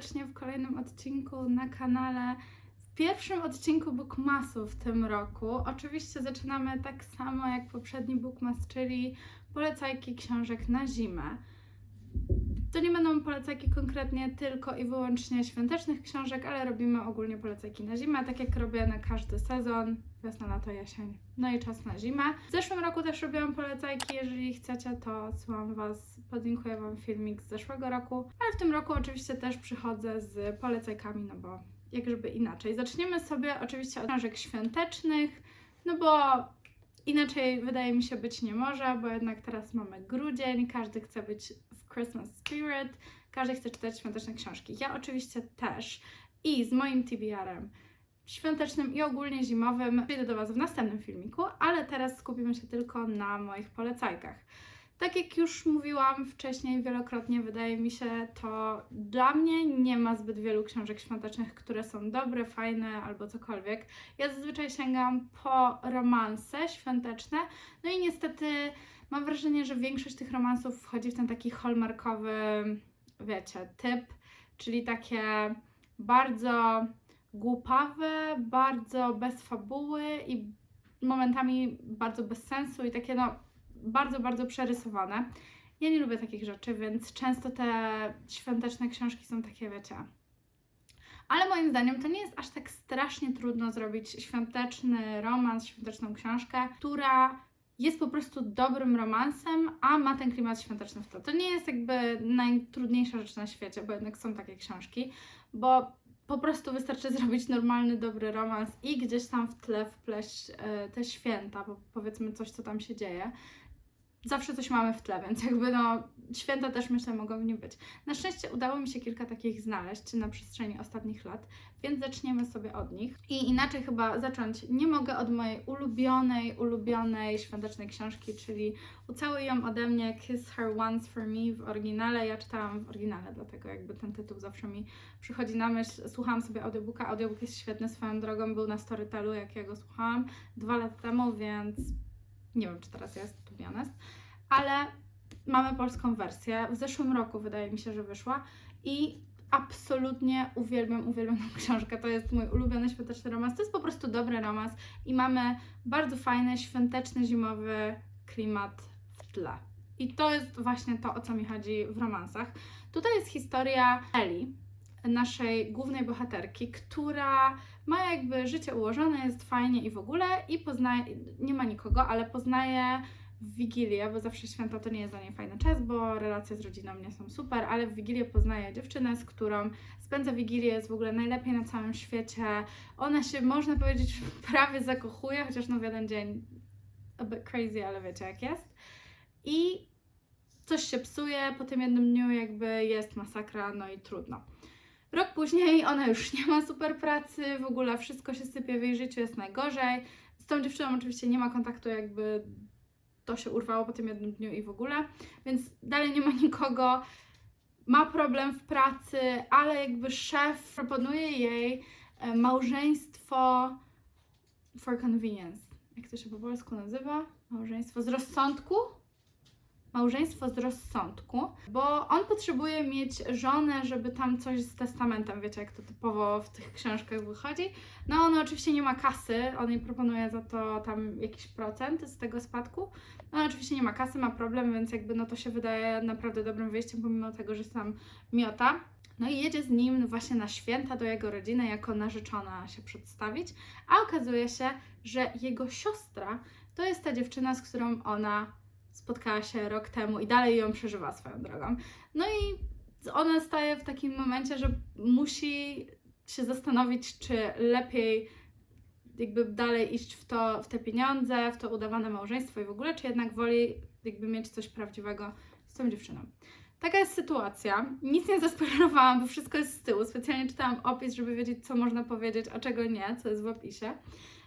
serdecznie w kolejnym odcinku na kanale. W pierwszym odcinku Bookmasu w tym roku. Oczywiście zaczynamy tak samo jak poprzedni Bookmas, czyli polecajki książek na zimę. To nie będą polecajki konkretnie tylko i wyłącznie świątecznych książek, ale robimy ogólnie polecajki na zimę, tak jak robię na każdy sezon, wiosna, lato, jesień, no i czas na zimę. W zeszłym roku też robiłam polecajki, jeżeli chcecie, to odsyłam Was, podlinkuję Wam filmik z zeszłego roku, ale w tym roku oczywiście też przychodzę z polecajkami, no bo jak żeby inaczej. Zaczniemy sobie oczywiście od książek świątecznych, no bo Inaczej wydaje mi się być nie może, bo jednak teraz mamy grudzień, każdy chce być Christmas spirit, każdy chce czytać świąteczne książki. Ja oczywiście też i z moim TBR-em świątecznym i ogólnie zimowym przyjdę do Was w następnym filmiku, ale teraz skupimy się tylko na moich polecajkach. Tak jak już mówiłam wcześniej wielokrotnie, wydaje mi się, to dla mnie nie ma zbyt wielu książek świątecznych, które są dobre, fajne albo cokolwiek. Ja zazwyczaj sięgam po romanse świąteczne, no i niestety mam wrażenie, że większość tych romansów wchodzi w ten taki hallmarkowy, wiecie, typ, czyli takie bardzo głupawe, bardzo bez fabuły i momentami bardzo bez sensu i takie no bardzo, bardzo przerysowane. Ja nie lubię takich rzeczy, więc często te świąteczne książki są takie, wiecie. Ale moim zdaniem to nie jest aż tak strasznie trudno zrobić świąteczny romans, świąteczną książkę, która jest po prostu dobrym romansem, a ma ten klimat świąteczny w tle. To nie jest jakby najtrudniejsza rzecz na świecie, bo jednak są takie książki, bo po prostu wystarczy zrobić normalny, dobry romans i gdzieś tam w tle wpleść e, te święta, bo powiedzmy coś, co tam się dzieje zawsze coś mamy w tle, więc jakby no święta też myślę mogą w nim być. Na szczęście udało mi się kilka takich znaleźć na przestrzeni ostatnich lat, więc zaczniemy sobie od nich. I inaczej chyba zacząć nie mogę od mojej ulubionej, ulubionej świątecznej książki, czyli Ucałuj ją ode mnie Kiss Her Once For Me w oryginale. Ja czytałam w oryginale, dlatego jakby ten tytuł zawsze mi przychodzi na myśl. Słuchałam sobie audiobooka, audiobook jest świetny swoją drogą, był na Storytelu, jak ja go słuchałam dwa lata temu, więc nie wiem, czy teraz jest, to honest, ale mamy polską wersję. W zeszłym roku wydaje mi się, że wyszła i absolutnie uwielbiam, uwielbiam tę książkę. To jest mój ulubiony świąteczny romans. To jest po prostu dobry romans i mamy bardzo fajny, świąteczny, zimowy klimat w tle. I to jest właśnie to, o co mi chodzi w romansach. Tutaj jest historia Eli, naszej głównej bohaterki, która ma jakby życie ułożone, jest fajnie i w ogóle i poznaje, nie ma nikogo, ale poznaje w Wigilię, bo zawsze święta to nie jest dla niej fajny czas, bo relacje z rodziną nie są super, ale w Wigilię poznaje dziewczynę, z którą spędza Wigilię, jest w ogóle najlepiej na całym świecie. Ona się, można powiedzieć, prawie zakochuje, chociaż no w jeden dzień a bit crazy, ale wiecie jak jest. I coś się psuje, po tym jednym dniu jakby jest masakra, no i trudno. Rok później ona już nie ma super pracy, w ogóle wszystko się sypie w jej życiu, jest najgorzej. Z tą dziewczyną oczywiście nie ma kontaktu, jakby to się urwało po tym jednym dniu i w ogóle, więc dalej nie ma nikogo. Ma problem w pracy, ale jakby szef proponuje jej e, małżeństwo for convenience. Jak to się po polsku nazywa? Małżeństwo z rozsądku? Małżeństwo z rozsądku, bo on potrzebuje mieć żonę, żeby tam coś z testamentem, wiecie, jak to typowo w tych książkach wychodzi. No on oczywiście nie ma kasy, on jej proponuje za to tam jakiś procent z tego spadku. No oczywiście nie ma kasy, ma problem, więc jakby no to się wydaje naprawdę dobrym wyjściem, pomimo tego, że sam miota. No i jedzie z nim właśnie na święta do jego rodziny jako narzeczona się przedstawić, a okazuje się, że jego siostra to jest ta dziewczyna, z którą ona spotkała się rok temu i dalej ją przeżywa swoją drogą. No i ona staje w takim momencie, że musi się zastanowić, czy lepiej jakby dalej iść w to, w te pieniądze, w to udawane małżeństwo i w ogóle, czy jednak woli jakby mieć coś prawdziwego z tą dziewczyną. Taka jest sytuacja. Nic nie zaspoilerowałam, bo wszystko jest z tyłu. Specjalnie czytałam opis, żeby wiedzieć, co można powiedzieć, a czego nie, co jest w opisie.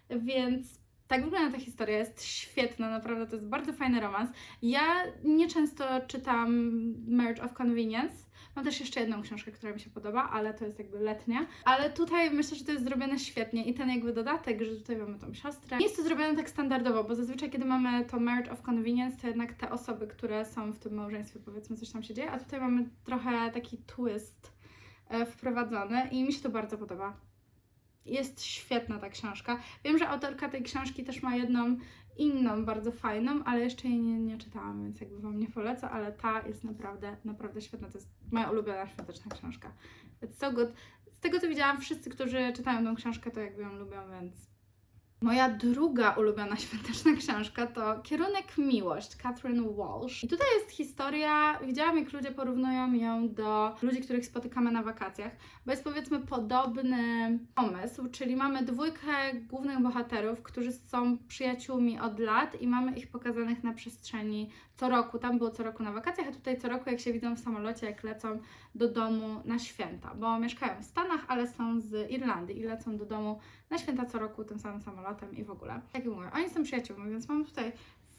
Więc tak wygląda ta historia, jest świetna, naprawdę to jest bardzo fajny romans. Ja nieczęsto czytam Marriage of Convenience. Mam też jeszcze jedną książkę, która mi się podoba, ale to jest jakby letnia. Ale tutaj myślę, że to jest zrobione świetnie i ten jakby dodatek, że tutaj mamy tą siostrę. Nie jest to zrobione tak standardowo, bo zazwyczaj kiedy mamy to Marriage of Convenience, to jednak te osoby, które są w tym małżeństwie, powiedzmy coś tam się dzieje, a tutaj mamy trochę taki twist e, wprowadzony i mi się to bardzo podoba. Jest świetna ta książka. Wiem, że autorka tej książki też ma jedną inną, bardzo fajną, ale jeszcze jej nie, nie czytałam, więc jakby Wam nie polecę, ale ta jest naprawdę, naprawdę świetna. To jest moja ulubiona świąteczna książka. It's so good. Z tego co widziałam, wszyscy, którzy czytają tą książkę, to jakby ją lubią, więc Moja druga ulubiona świąteczna książka to Kierunek Miłość, Catherine Walsh. I tutaj jest historia, widziałam jak ludzie porównują ją do ludzi, których spotykamy na wakacjach, bo jest powiedzmy podobny pomysł, czyli mamy dwójkę głównych bohaterów, którzy są przyjaciółmi od lat i mamy ich pokazanych na przestrzeni co roku. Tam było co roku na wakacjach, a tutaj co roku jak się widzą w samolocie, jak lecą do domu na święta, bo mieszkają w Stanach, ale są z Irlandii i lecą do domu na święta co roku tym samym samolotem i w ogóle. Tak jak mówię, oni są przyjaciółmi, więc mamy tutaj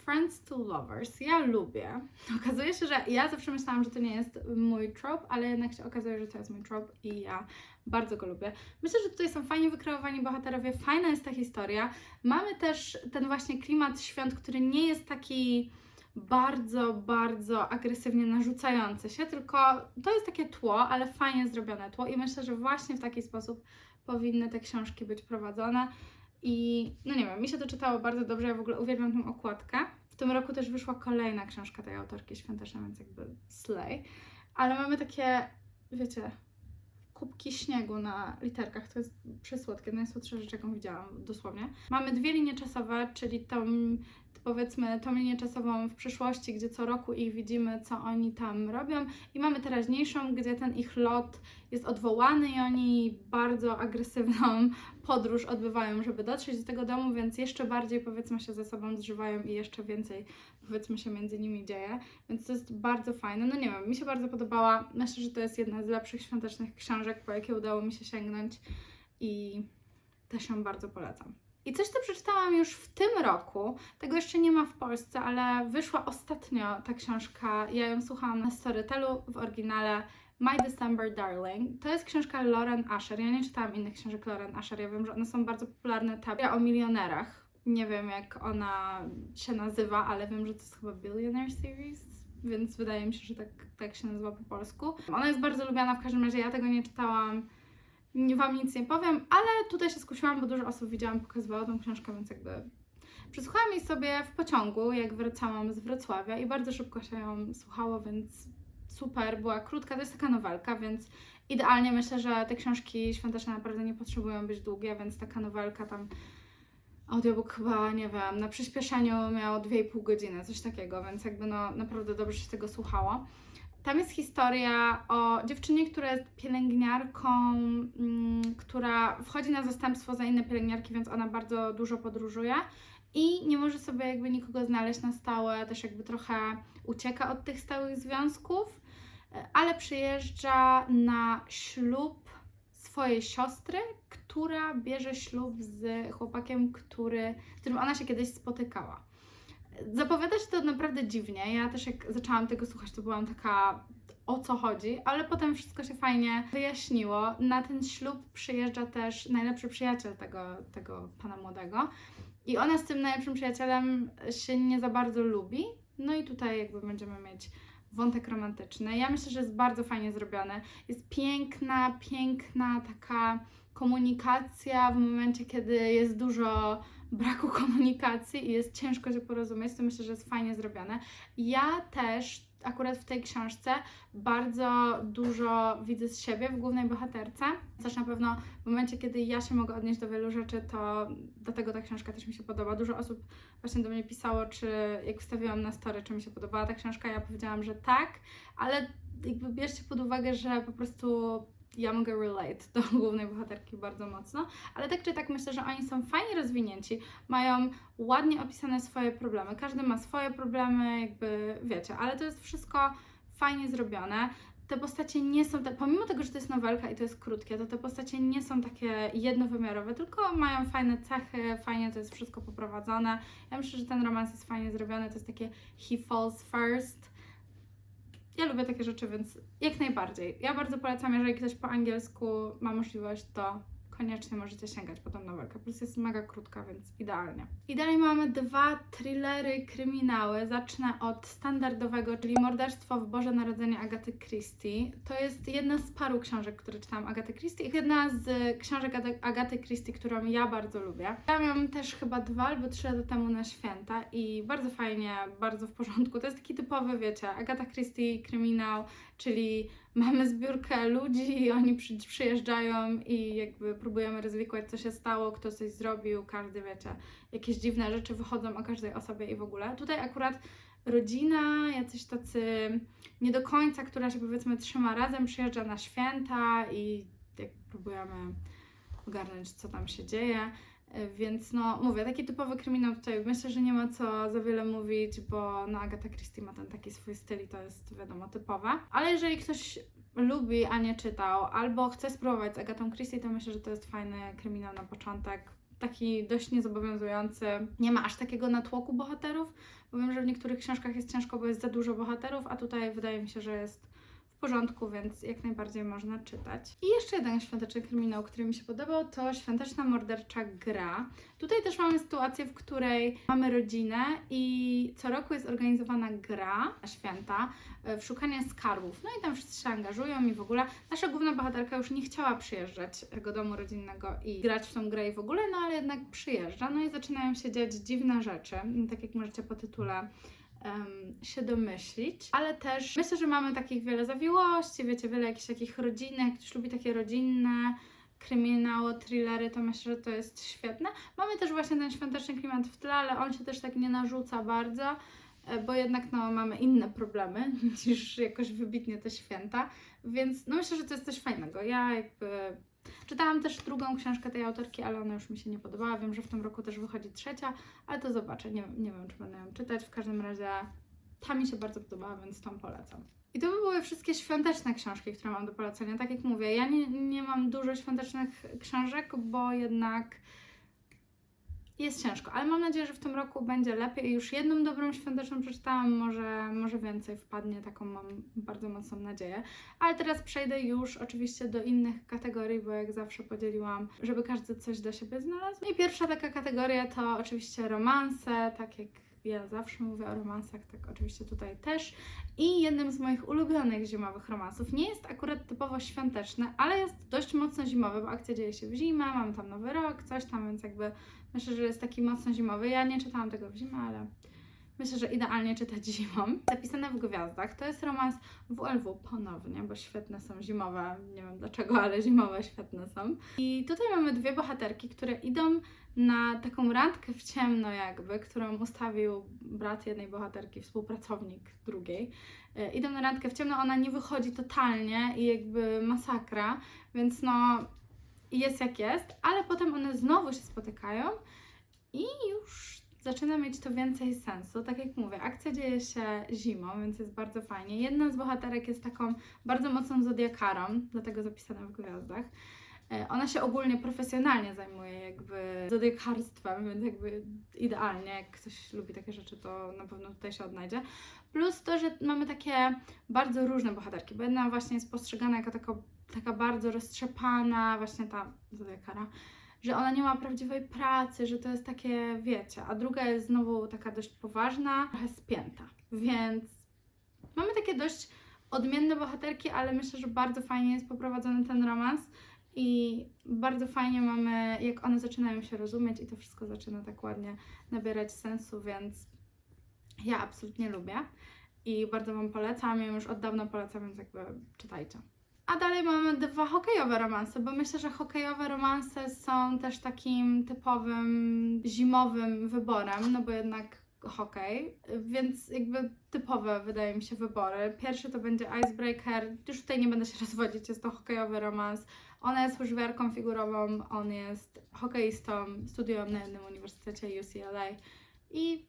Friends to Lovers. Ja lubię. Okazuje się, że ja zawsze myślałam, że to nie jest mój trope, ale jednak się okazuje, że to jest mój trope i ja bardzo go lubię. Myślę, że tutaj są fajnie wykreowani bohaterowie, fajna jest ta historia. Mamy też ten właśnie klimat świąt, który nie jest taki bardzo, bardzo agresywnie narzucający się, tylko to jest takie tło, ale fajnie zrobione tło i myślę, że właśnie w taki sposób powinny te książki być prowadzone. I no nie wiem, mi się to czytało bardzo dobrze, ja w ogóle uwielbiam tą okładkę. W tym roku też wyszła kolejna książka tej autorki świąteczna, więc jakby slay. Ale mamy takie, wiecie, kubki śniegu na literkach, to jest przysłodkie, najsłodsza rzecz, jaką widziałam, dosłownie. Mamy dwie linie czasowe, czyli tą, powiedzmy, tą linię czasową w przyszłości, gdzie co roku ich widzimy, co oni tam robią i mamy teraźniejszą, gdzie ten ich lot jest odwołany i oni bardzo agresywną podróż odbywają, żeby dotrzeć do tego domu, więc jeszcze bardziej powiedzmy się ze sobą zżywają i jeszcze więcej powiedzmy się między nimi dzieje, więc to jest bardzo fajne. No nie wiem, mi się bardzo podobała. Myślę, że to jest jedna z lepszych świątecznych książek, po jakie udało mi się sięgnąć i też ją bardzo polecam. I coś, co przeczytałam już w tym roku, tego jeszcze nie ma w Polsce, ale wyszła ostatnio ta książka. Ja ją słuchałam na Storytelu w oryginale My December Darling. To jest książka Lauren Asher. Ja nie czytałam innych książek Lauren Asher. Ja wiem, że one są bardzo popularne. Ta o milionerach. Nie wiem, jak ona się nazywa, ale wiem, że to jest chyba Billionaire Series, więc wydaje mi się, że tak, tak się nazywa po polsku. Ona jest bardzo lubiana, w każdym razie ja tego nie czytałam. Wam nic nie powiem, ale tutaj się skusiłam, bo dużo osób widziałam, pokazywało tą książkę, więc jakby przesłuchałam jej sobie w pociągu, jak wracałam z Wrocławia i bardzo szybko się ją słuchało, więc super, była krótka, to jest taka nowelka, więc idealnie myślę, że te książki świąteczne naprawdę nie potrzebują być długie, więc taka nowelka tam audiobook chyba, nie wiem, na przyspieszeniu miał 2,5 godziny, coś takiego, więc jakby no naprawdę dobrze się tego słuchało. Tam jest historia o dziewczynie, która jest pielęgniarką, mm, która wchodzi na zastępstwo za inne pielęgniarki, więc ona bardzo dużo podróżuje i nie może sobie jakby nikogo znaleźć na stałe, też jakby trochę ucieka od tych stałych związków, e, ale przyjeżdża na ślub swojej siostry, która bierze ślub z chłopakiem, który, z którym ona się kiedyś spotykała. Zapowiada się to naprawdę dziwnie. Ja też jak zaczęłam tego słuchać, to byłam taka o co chodzi, ale potem wszystko się fajnie wyjaśniło. Na ten ślub przyjeżdża też najlepszy przyjaciel tego, tego pana młodego. I ona z tym najlepszym przyjacielem się nie za bardzo lubi. No i tutaj jakby będziemy mieć wątek romantyczny. Ja myślę, że jest bardzo fajnie zrobione. Jest piękna, piękna taka komunikacja w momencie, kiedy jest dużo braku komunikacji i jest ciężko się porozumieć, to myślę, że jest fajnie zrobione. Ja też akurat w tej książce bardzo dużo widzę z siebie w głównej bohaterce. Też na pewno w momencie, kiedy ja się mogę odnieść do wielu rzeczy, to dlatego ta książka też mi się podoba. Dużo osób właśnie do mnie pisało, czy jak wstawiłam na story, czy mi się podobała ta książka, ja powiedziałam, że tak, ale jakby bierzcie pod uwagę, że po prostu ja mogę relate do głównej bohaterki bardzo mocno, ale tak czy tak myślę, że oni są fajnie rozwinięci, mają ładnie opisane swoje problemy. Każdy ma swoje problemy, jakby wiecie, ale to jest wszystko fajnie zrobione. Te postacie nie są, te, pomimo tego, że to jest nowelka i to jest krótkie, to te postacie nie są takie jednowymiarowe, tylko mają fajne cechy, fajnie to jest wszystko poprowadzone. Ja myślę, że ten romans jest fajnie zrobiony, to jest takie he falls first, ja lubię takie rzeczy, więc jak najbardziej. Ja bardzo polecam, jeżeli ktoś po angielsku ma możliwość, to koniecznie możecie sięgać po tą nowelkę. Plus jest mega krótka, więc idealnie. I dalej mamy dwa thrillery, kryminały. Zacznę od standardowego, czyli Morderstwo w Boże Narodzenie Agaty Christie. To jest jedna z paru książek, które czytałam Agaty Christie. Jedna z książek Ag- Agaty Christie, którą ja bardzo lubię. Ja ją też chyba dwa albo trzy lata temu na święta i bardzo fajnie, bardzo w porządku. To jest taki typowy, wiecie, Agata Christie, kryminał, czyli mamy zbiórkę ludzi oni przy, przyjeżdżają i jakby próbujemy rozwikłać, co się stało, kto coś zrobił, każdy, wiecie, jakieś dziwne rzeczy wychodzą o każdej osobie i w ogóle. Tutaj akurat rodzina, jacyś tacy nie do końca, która się powiedzmy trzyma razem, przyjeżdża na święta i jak próbujemy ogarnąć, co tam się dzieje. E, Więc no, mówię, taki typowy kryminał tutaj myślę, że nie ma co za wiele mówić, bo no, Agata Christie ma ten taki swój styl i to jest wiadomo typowe. Ale jeżeli ktoś lubi, a nie czytał, albo chce spróbować z Agatą Christie, to myślę, że to jest fajny kryminał na początek. Taki dość niezobowiązujący. Nie ma aż takiego natłoku bohaterów, bo wiem, że w niektórych książkach jest ciężko, bo jest za dużo bohaterów, a tutaj wydaje mi się, że jest porządku, więc jak najbardziej można czytać. I jeszcze jeden świąteczny kryminał, który mi się podobał, to Świąteczna Mordercza Gra. Tutaj też mamy sytuację, w której mamy rodzinę i co roku jest organizowana gra święta e, w szukanie skarbów. No i tam wszyscy się angażują i w ogóle nasza główna bohaterka już nie chciała przyjeżdżać do domu rodzinnego i grać w tą grę i w ogóle, no ale jednak przyjeżdża. No i zaczynają się dziać dziwne rzeczy, tak jak możecie po tytule em, się domyślić, ale też myślę, że mamy takich wiele zawiłości, wiecie, wiele jakichś takich rodzinnych, jak ktoś lubi takie rodzinne kryminały, thrillery, to myślę, że to jest świetne. Mamy też właśnie ten świąteczny klimat w tle, ale on się też tak nie narzuca bardzo, e, bo jednak no, mamy inne problemy niż jakoś wybitnie te święta, więc no myślę, że to jest coś fajnego. Ja jakby czytałam też drugą książkę tej autorki, ale ona już mi się nie podobała. Wiem, że w tym roku też wychodzi trzecia, ale to zobaczę. Nie, nie wiem, czy będę ją czytać. W każdym razie ta mi się bardzo podobała, więc tą polecam. I to by były wszystkie świąteczne książki, które mam do polecenia. Tak jak mówię, ja nie, nie mam dużo świątecznych książek, bo jednak jest ciężko, ale mam nadzieję, że w tym roku będzie lepiej. Już jedną dobrą świąteczną przeczytałam, może, może więcej wpadnie, taką mam bardzo mocną nadzieję. Ale teraz przejdę już oczywiście do innych kategorii, bo jak zawsze podzieliłam, żeby każdy coś do siebie znalazł. I pierwsza taka kategoria to oczywiście romanse, tak jak ja zawsze mówię o romansach, tak oczywiście tutaj też. I jednym z moich ulubionych zimowych romansów nie jest akurat typowo świąteczny, ale jest dość mocno zimowy, bo akcja dzieje się w zimę, mamy tam nowy rok, coś tam, więc jakby myślę, że jest taki mocno zimowy. Ja nie czytałam tego w zimę, ale myślę, że idealnie czytać zimą. Zapisane w gwiazdach to jest romans WLW ponownie, bo świetne są zimowe, nie wiem dlaczego, ale zimowe świetne są. I tutaj mamy dwie bohaterki, które idą na taką randkę w ciemno jakby, którą ustawił brat jednej bohaterki, współpracownik drugiej. E, Idą na randkę w ciemno, ona nie wychodzi totalnie i jakby masakra, więc no jest jak jest, ale potem one znowu się spotykają zaczyna mieć to więcej sensu. Tak jak mówię, akcja dzieje się zimą, więc jest bardzo fajnie. Jedna z bohaterek jest taką bardzo mocną zodiakarą, dlatego zapisane w gwiazdach. E, Ona się ogólnie profesjonalnie zajmuje jakby zodiakarstwem, więc jakby idealnie, jak ktoś lubi takie rzeczy, to na pewno tutaj się odnajdzie. Plus to, że mamy takie bardzo różne bohaterki, bo jedna właśnie jest postrzegana jako taka, taka bardzo roztrzepana, właśnie ta zodiakara, że ona nie ma prawdziwej pracy, że to jest takie, wiecie, a druga jest znowu taka dość poważna, trochę spięta. Więc mamy takie dość odmienne bohaterki, ale myślę, że bardzo fajnie jest poprowadzony ten romans i bardzo fajnie mamy, jak one zaczynają się rozumieć i to wszystko zaczyna tak ładnie nabierać sensu, więc ja absolutnie lubię i bardzo Wam polecam, ja już od dawna polecam, więc jakby czytajcie. A dalej mamy dwa hokejowe romanse, bo myślę, że hokejowe romanse są też takim typowym zimowym wyborem, no bo jednak hokej, więc jakby typowe wydaje mi się wybory. Pierwszy to będzie Icebreaker, już tutaj nie będę się rozwodzić, jest to hokejowy romans. Ona jest łyżwiarką figurową, on jest hokeistą, studiują na jednym uniwersytecie UCLA i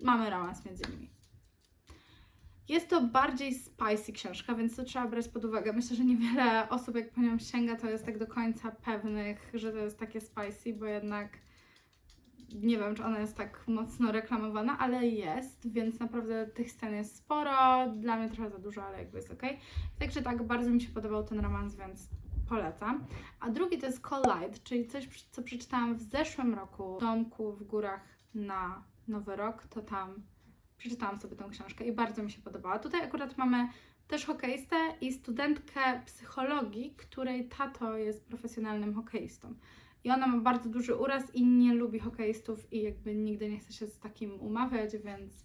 mamy romans między nimi. Jest to bardziej spicy książka, więc to trzeba brać pod uwagę. Myślę, że niewiele osób jak po nią sięga, to jest tak do końca pewnych, że to jest takie spicy, bo jednak nie wiem, czy ona jest tak mocno reklamowana, ale jest, więc naprawdę tych scen jest sporo. Dla mnie trochę za dużo, ale jakby jest ok. Także tak, bardzo mi się podobał ten romans, więc polecam. A drugi to jest Collide, czyli coś, co przeczytałam w zeszłym roku w domku w górach na Nowy Rok, to tam przeczytałam sobie tą książkę i bardzo mi się podobała. Tutaj akurat mamy też hokeistę i studentkę psychologii, której tato jest profesjonalnym hokeistą. I ona ma bardzo duży uraz i nie lubi hokeistów i jakby nigdy nie chce się z takim umawiać, więc...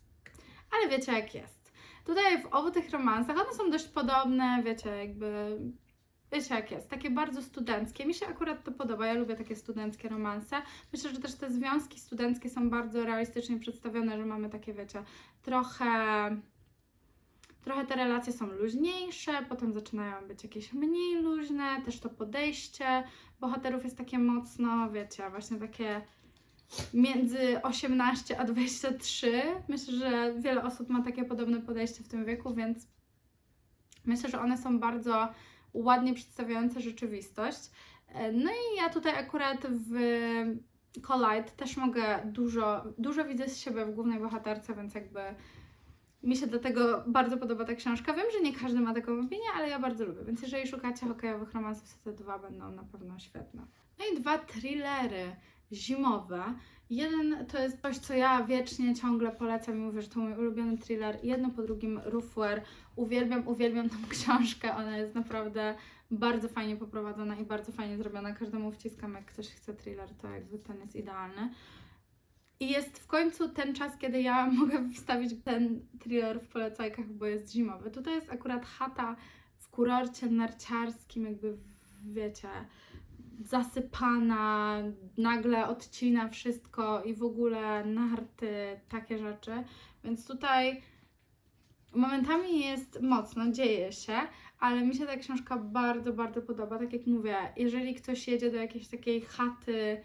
Ale wiecie jak jest. Tutaj w obu tych romansach, one są dość podobne, wiecie, jakby... Wiecie jak jest, takie bardzo studenckie. Mi się akurat to podoba, ja lubię takie studenckie romanse. Myślę, że też te związki studenckie są bardzo realistycznie przedstawione, że mamy takie, wiecie, trochę trochę te relacje są luźniejsze, potem zaczynają być jakieś mniej luźne, też to podejście bohaterów jest takie mocno, wiecie, właśnie takie między 18 a 23. Myślę, że wiele osób ma takie podobne podejście w tym wieku, więc myślę, że one są bardzo ładnie przedstawiające rzeczywistość. No i ja tutaj akurat w Collide też mogę dużo, dużo widzę z siebie w głównej bohaterce, więc jakby mi się dlatego bardzo podoba ta książka. Wiem, że nie każdy ma taką opinię, ale ja bardzo lubię, więc jeżeli szukacie hokejowych romansów, to te dwa będą na pewno świetne. No i dwa thrillery zimowe. Jeden to jest coś, co ja wiecznie ciągle polecam i mówię, że to mój ulubiony thriller. Jedno po drugim Roofware. Uwielbiam, uwielbiam tą książkę. Ona jest naprawdę bardzo fajnie poprowadzona i bardzo fajnie zrobiona. Każdemu wciskam, jak ktoś chce thriller, to jakby ten jest idealny. I jest w końcu ten czas, kiedy ja mogę wstawić ten thriller w polecajkach, bo jest zimowy. Tutaj jest akurat chata w kurorcie narciarskim, jakby wiecie, zasypana, nagle odcina wszystko i w ogóle narty, takie rzeczy. Więc tutaj momentami jest mocno, dzieje się, ale mi się ta książka bardzo, bardzo podoba. Tak jak mówię, jeżeli ktoś jedzie do jakiejś takiej chaty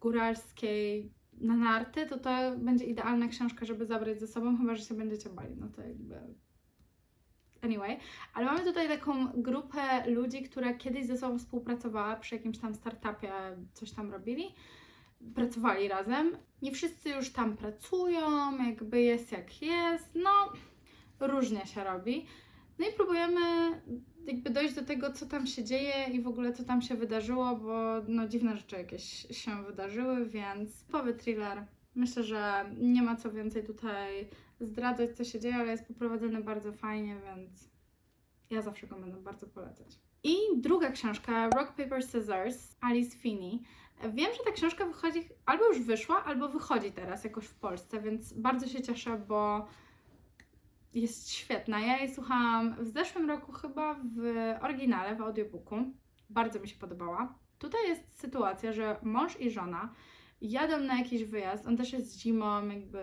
góralskiej, na narty, to to będzie idealna książka, żeby zabrać ze sobą, chyba że się będziecie bali. No to jakby. Anyway, ale mamy tutaj taką grupę ludzi, która kiedyś ze sobą współpracowała przy jakimś tam startupie, coś tam robili. Pracowali razem. Nie wszyscy już tam pracują, jakby jest jak jest. No, różnie się robi. No i próbujemy jakby dojść do tego, co tam się dzieje i w ogóle co tam się wydarzyło, bo no dziwne rzeczy jakieś się wydarzyły, więc powy thriller. Myślę, że nie ma co więcej tutaj zdradzać, co się dzieje, ale jest poprowadzony bardzo fajnie, więc ja zawsze go będę bardzo polecać. I druga książka, Rock Paper Scissors, Alice Finney. Wiem, że ta książka wychodzi, albo już wyszła, albo wychodzi teraz jakoś w Polsce, więc bardzo się cieszę, bo jest świetna. Ja jej słuchałam w zeszłym roku chyba w oryginale, w audiobooku. Bardzo mi się podobała. Tutaj jest sytuacja, że mąż i żona jadą na jakiś wyjazd, on też jest zimą, jakby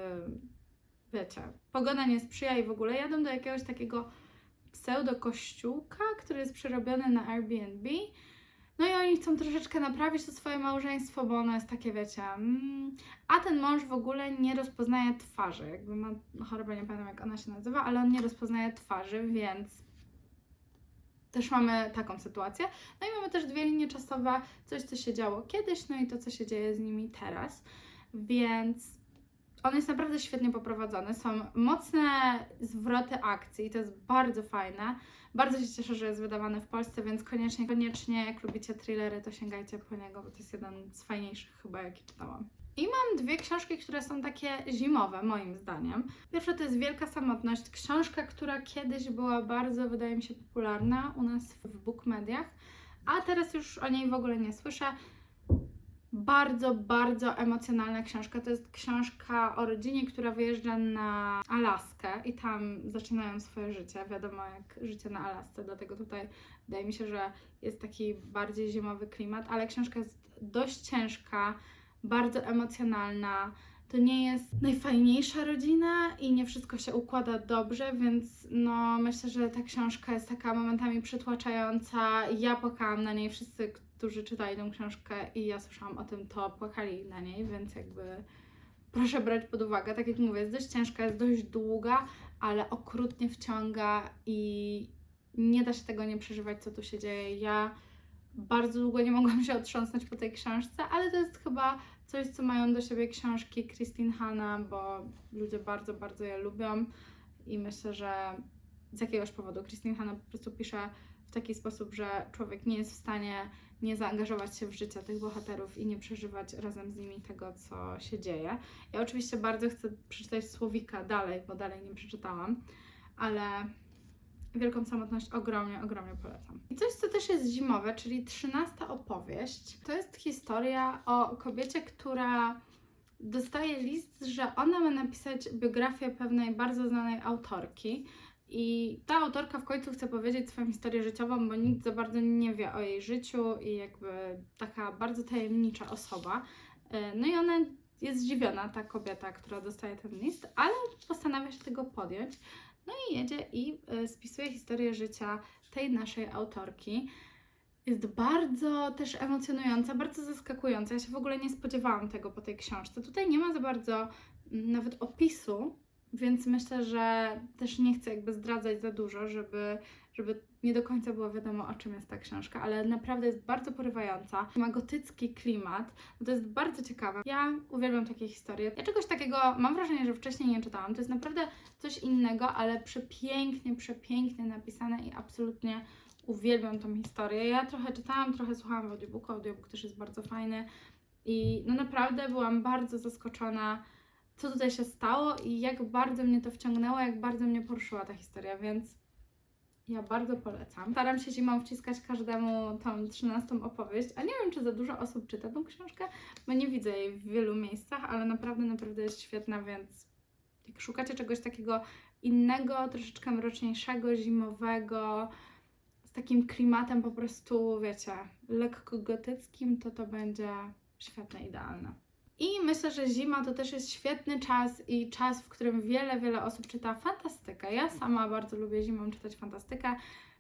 wiecie, pogoda nie sprzyja i w ogóle jadą do jakiegoś takiego pseudo kościółka, który jest przerobiony na Airbnb no i oni chcą troszeczkę naprawić to swoje małżeństwo, bo ono jest takie, wiecie. Mm, a ten mąż w ogóle nie rozpoznaje twarzy. Jakby ma chorobę, nie pamiętam jak ona się nazywa, ale on nie rozpoznaje twarzy, więc też mamy taką sytuację. No i mamy też dwie linie czasowe, coś co się działo kiedyś, no i to co się dzieje z nimi teraz. Więc on jest naprawdę świetnie poprowadzony. Są mocne zwroty akcji, to jest bardzo fajne. Bardzo się cieszę, że jest wydawany w Polsce, więc koniecznie, koniecznie, jak lubicie thrillery, to sięgajcie po niego, bo to jest jeden z fajniejszych chyba, jaki czytałam. I mam dwie książki, które są takie zimowe, moim zdaniem. Pierwsza to jest Wielka Samotność, książka, która kiedyś była bardzo, wydaje mi się, popularna u nas w bookmediach, a teraz już o niej w ogóle nie słyszę bardzo, bardzo emocjonalna książka. To jest książka o rodzinie, która wyjeżdża na Alaskę i tam zaczynają swoje życie. Wiadomo, jak życie na Alasce, dlatego tutaj wydaje mi się, że jest taki bardziej zimowy klimat, ale książka jest dość ciężka, bardzo emocjonalna. To nie jest najfajniejsza rodzina i nie wszystko się układa dobrze, więc no myślę, że ta książka jest taka momentami przytłaczająca. Ja płakałam na niej, wszyscy, którzy czytali tę książkę i ja słyszałam o tym, to płakali na niej, więc jakby proszę brać pod uwagę. Tak jak mówię, jest dość ciężka, jest dość długa, ale okrutnie wciąga i nie da się tego nie przeżywać, co tu się dzieje. Ja bardzo długo nie mogłam się otrząsnąć po tej książce, ale to jest chyba coś, co mają do siebie książki Christine Hanna, bo ludzie bardzo, bardzo je lubią i myślę, że z jakiegoś powodu Christine Hanna po prostu pisze w taki sposób, że człowiek nie jest w stanie nie zaangażować się w życie tych bohaterów i nie przeżywać razem z nimi tego, co się dzieje. Ja oczywiście bardzo chcę przeczytać Słowika dalej, bo dalej nie przeczytałam, ale Wielką Samotność ogromnie, ogromnie polecam. I coś, co też jest zimowe, czyli trzynasta opowieść. To jest historia o kobiecie, która dostaje list, że ona ma napisać biografię pewnej bardzo znanej autorki. I ta autorka w końcu chce powiedzieć swoją historię życiową, bo nikt za bardzo nie wie o jej życiu i jakby taka bardzo tajemnicza osoba. E, No i ona jest zdziwiona, ta kobieta, która dostaje ten list, ale postanawia się tego podjąć. No i jedzie i e, spisuje historię życia tej naszej autorki. Jest bardzo też emocjonująca, bardzo zaskakująca. Ja się w ogóle nie spodziewałam tego po tej książce. Tutaj nie ma za bardzo mm, nawet opisu, więc myślę, że też nie chcę jakby zdradzać za dużo, żeby, żeby nie do końca było wiadomo, o czym jest ta książka, ale naprawdę jest bardzo porywająca. Ma gotycki klimat, no to jest bardzo ciekawe. Ja uwielbiam takie historie. Ja czegoś takiego mam wrażenie, że wcześniej nie czytałam. To jest naprawdę coś innego, ale przepięknie, przepięknie napisane i absolutnie uwielbiam tą historię. Ja trochę czytałam, trochę słuchałam w audiobooku, audiobook też jest bardzo fajny i no naprawdę byłam bardzo zaskoczona, co tutaj się stało i jak bardzo mnie to wciągnęło, jak bardzo mnie poruszyła ta historia, więc ja bardzo polecam. Staram się zimą wciskać każdemu tą trzynastą opowieść, a nie wiem, czy za dużo osób czyta tą książkę, bo nie widzę jej w wielu miejscach, ale naprawdę, naprawdę jest świetna, więc jak szukacie czegoś takiego innego, troszeczkę mroczniejszego, zimowego, z takim klimatem po prostu, wiecie, lekko gotyckim, to to będzie świetne, idealne. I myślę, że zima to też jest świetny czas i czas, w którym wiele, wiele osób czyta fantastykę. Ja sama bardzo lubię zimą czytać fantastykę.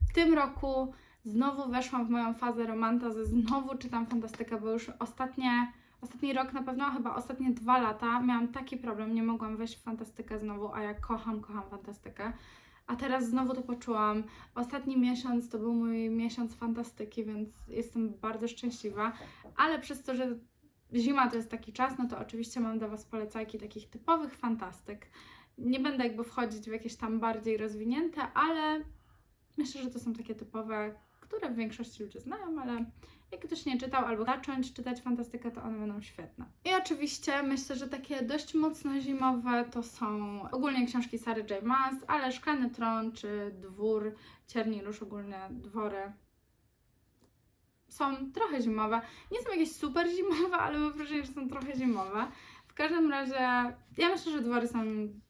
W tym roku znowu weszłam w moją fazę romantazy, znowu czytam fantastykę, bo już ostatnie, ostatni rok, na pewno chyba ostatnie dwa lata miałam taki problem, nie mogłam wejść w fantastykę znowu, a ja kocham, kocham fantastykę. A teraz znowu to poczułam. Ostatni miesiąc to był mój miesiąc fantastyki, więc jestem bardzo szczęśliwa. Ale przez to, że zima to jest taki czas, no to oczywiście mam dla Was polecajki takich typowych fantastyk. Nie będę jakby wchodzić w jakieś tam bardziej rozwinięte, ale myślę, że to są takie typowe, które w większości ludzie znają, ale jak ktoś nie czytał albo zacząć czytać fantastykę, to one będą świetne. I oczywiście myślę, że takie dość mocno zimowe to są ogólnie książki Sary J. Maas, ale Szklany Tron czy Dwór, Cierni Róż, ogólnie dwory są trochę zimowe. Nie są jakieś super zimowe, ale mam wrażenie, że są trochę zimowe. W każdym razie, ja myślę, że dwory są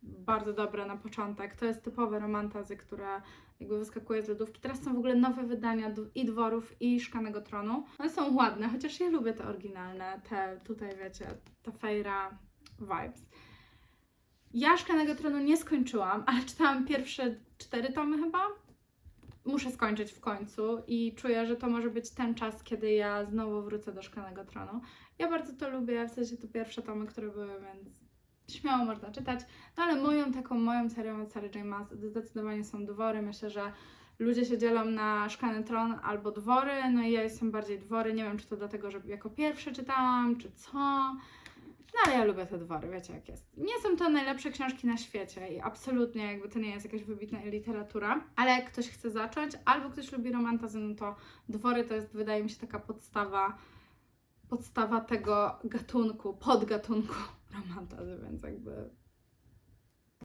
bardzo dobre na początek. To jest typowe romantazy, które jakby wyskakuje z lodówki. Teraz są w ogóle nowe wydania i dworów, i Szklanego Tronu. One są ładne, chociaż ja lubię te oryginalne, te tutaj wiecie, ta fejra vibes. Ja Szklanego Tronu nie skończyłam, ale czytałam pierwsze cztery tomy chyba muszę skończyć w końcu i czuję, że to może być ten czas, kiedy ja znowu wrócę do Szklanego Tronu. Ja bardzo to lubię, w sensie to pierwsze tomy, które były, więc śmiało można czytać. No ale moją taką, moją serią od Sary J. Maas zdecydowanie są dwory. Myślę, że ludzie się dzielą na Szklany Tron albo dwory, no i ja jestem bardziej dwory. Nie wiem, czy to dlatego, że jako pierwsze czytałam, czy co. No ale ja lubię te dwory, wiecie jak jest. Nie są to najlepsze książki na świecie i absolutnie jakby to nie jest jakaś wybitna literatura, ale jak ktoś chce zacząć albo ktoś lubi romantazy, no to dwory to jest wydaje mi się taka podstawa podstawa tego gatunku, podgatunku romantazy, więc jakby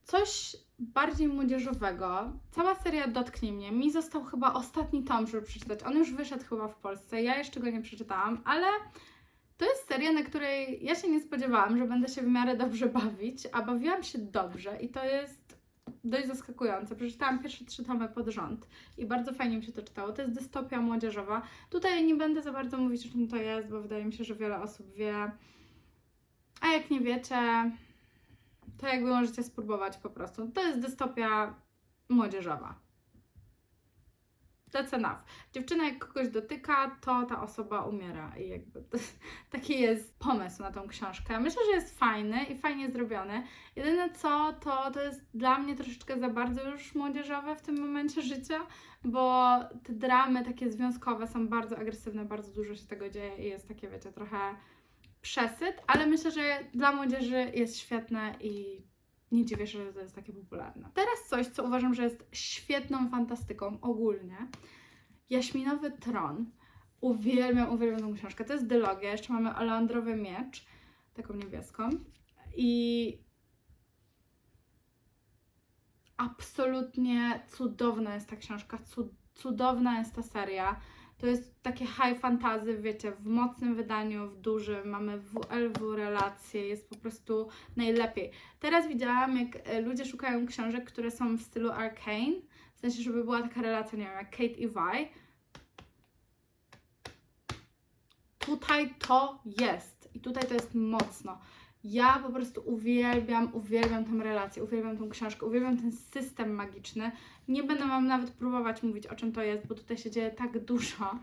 coś bardziej młodzieżowego. Cała seria Dotknij mnie. Mi został chyba ostatni tom, żeby przeczytać. On już wyszedł chyba w Polsce. Ja jeszcze go nie przeczytałam, ale to jest seria, na której ja się nie spodziewałam, że będę się w miarę dobrze bawić, a bawiłam się dobrze i to jest dość zaskakujące. Przeczytałam pierwsze trzy tomy pod rząd i bardzo fajnie mi się to czytało. To jest dystopia młodzieżowa. Tutaj nie będę za bardzo mówić, o czym to jest, bo wydaje mi się, że wiele osób wie. A jak nie wiecie, to jakby możecie spróbować po prostu. To jest dystopia młodzieżowa. That's enough. Dziewczyna jak kogoś dotyka, to ta osoba umiera i jakby to, taki jest pomysł na tą książkę. Myślę, że jest fajny i fajnie zrobiony. Jedyne co, to to jest dla mnie troszeczkę za bardzo już młodzieżowe w tym momencie życia, bo te dramy takie związkowe są bardzo agresywne, bardzo dużo się tego dzieje i jest takie, wiecie, trochę przesyt, ale myślę, że dla młodzieży jest świetne i nie dziwię się, że to jest takie popularne. Teraz coś, co uważam, że jest świetną fantastyką ogólnie. Jaśminowy Tron. Uwielbiam, uwielbiam tą książkę. To jest dylogia. Jeszcze mamy Oleandrowy Miecz, taką niebieską. I absolutnie cudowna jest ta książka, cud, cudowna jest ta seria. To jest takie high fantasy, wiecie, w mocnym wydaniu, w dużym, mamy WLW relacje, jest po prostu najlepiej. Teraz widziałam, jak e, ludzie szukają książek, które są w stylu arcane, w sensie, żeby była taka relacja, nie wiem, jak Kate i Vi. Tutaj to jest i tutaj to jest mocno. Ja po prostu uwielbiam, uwielbiam tę relację, uwielbiam tą książkę, uwielbiam ten system magiczny. Nie będę Wam nawet próbować mówić, o czym to jest, bo tutaj się dzieje tak dużo.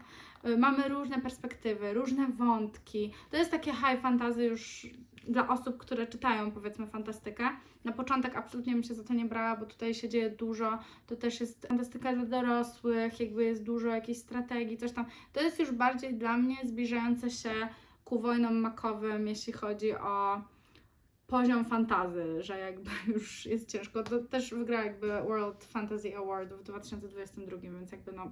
Y, Mamy różne perspektywy, różne wątki. To jest takie high fantasy już dla osób, które czytają, powiedzmy, fantastykę. Na początek absolutnie bym się za to nie brała, bo tutaj się dzieje dużo. To też jest fantastyka dla dorosłych, jakby jest dużo jakiejś strategii, coś tam. To jest już bardziej dla mnie zbliżające się ku wojnom makowym, jeśli chodzi o poziom fantazy, że jakby już jest ciężko. To też wygrała jakby World Fantasy Award w 2022, więc jakby no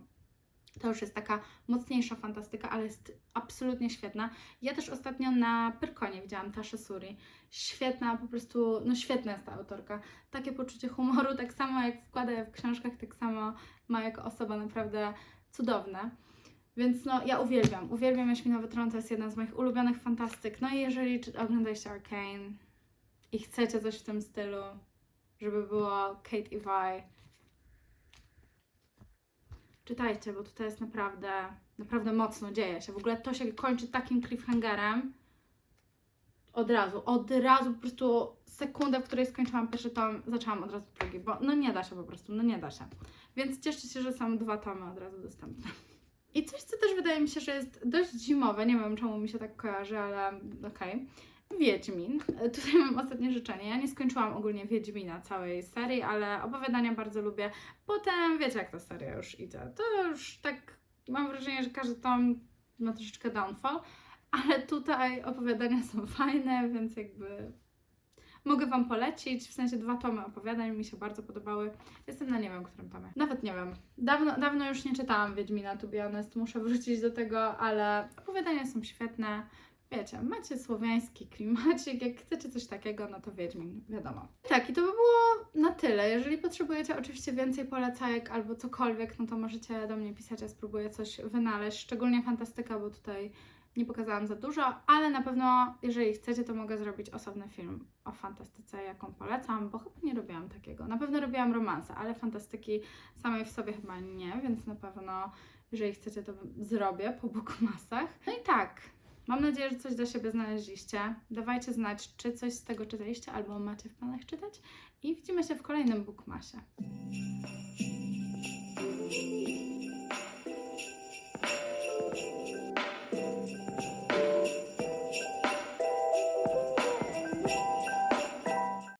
to już jest taka mocniejsza fantastyka, ale jest absolutnie świetna. Ja też ostatnio na Pyrkonie widziałam Taszę Suri. Świetna, po prostu, no świetna jest ta autorka. Takie poczucie humoru, tak samo jak wkłada w książkach, tak samo ma jako osoba naprawdę cudowne. Więc no, ja uwielbiam, uwielbiam Jaśminowy Tron, to jest jedna z moich ulubionych fantastyk. No i jeżeli oglądaliście Arcane i chcecie coś w tym stylu, żeby było Kate i Vi, czytajcie, bo tutaj jest naprawdę, naprawdę mocno dzieje się. W ogóle to się kończy takim cliffhangerem od razu, od razu po prostu sekundę, w której skończyłam pierwszy tom, zaczęłam od razu drugi, bo no nie da się po prostu, no nie da się. Więc cieszcie się, że są dwa tomy od razu dostępne. I coś, co też wydaje mi się, że jest dość zimowe, nie wiem czemu mi się tak kojarzy, ale okej. Wiedźmin. E, Tutaj mam ostatnie życzenie. Ja nie skończyłam ogólnie Wiedźmina całej serii, ale opowiadania bardzo lubię. Potem wiecie, jak ta seria już idzie. To już tak mam wrażenie, że każdy tom ma troszeczkę downfall, ale tutaj opowiadania są fajne, więc jakby mogę Wam polecić. W sensie dwa tomy opowiadań mi się bardzo podobały. Jestem na nie wiem, którym tomie. Nawet nie wiem. Dawno, dawno już nie czytałam Wiedźmina, to be honest. Muszę wrócić do tego, ale opowiadania są świetne. Wiecie, macie słowiański klimacik, jak chcecie coś takiego, no to Wiedźmin, wiadomo. Tak, i to by było na tyle. Jeżeli potrzebujecie oczywiście więcej polecajek albo cokolwiek, no to możecie do mnie pisać, ja spróbuję coś wynaleźć, szczególnie fantastyka, bo tutaj nie pokazałam za dużo, ale na pewno, jeżeli chcecie, to mogę zrobić osobny film o fantastyce, jaką polecam, bo chyba nie robiłam takiego. Na pewno robiłam romanse, ale fantastyki samej w sobie chyba nie, więc na pewno, jeżeli chcecie, to zrobię po bookmasach. No i tak, mam nadzieję, że coś dla siebie znaleźliście. Dawajcie znać, czy coś z tego czytaliście, albo macie w planach czytać. I widzimy się w kolejnym bookmasie.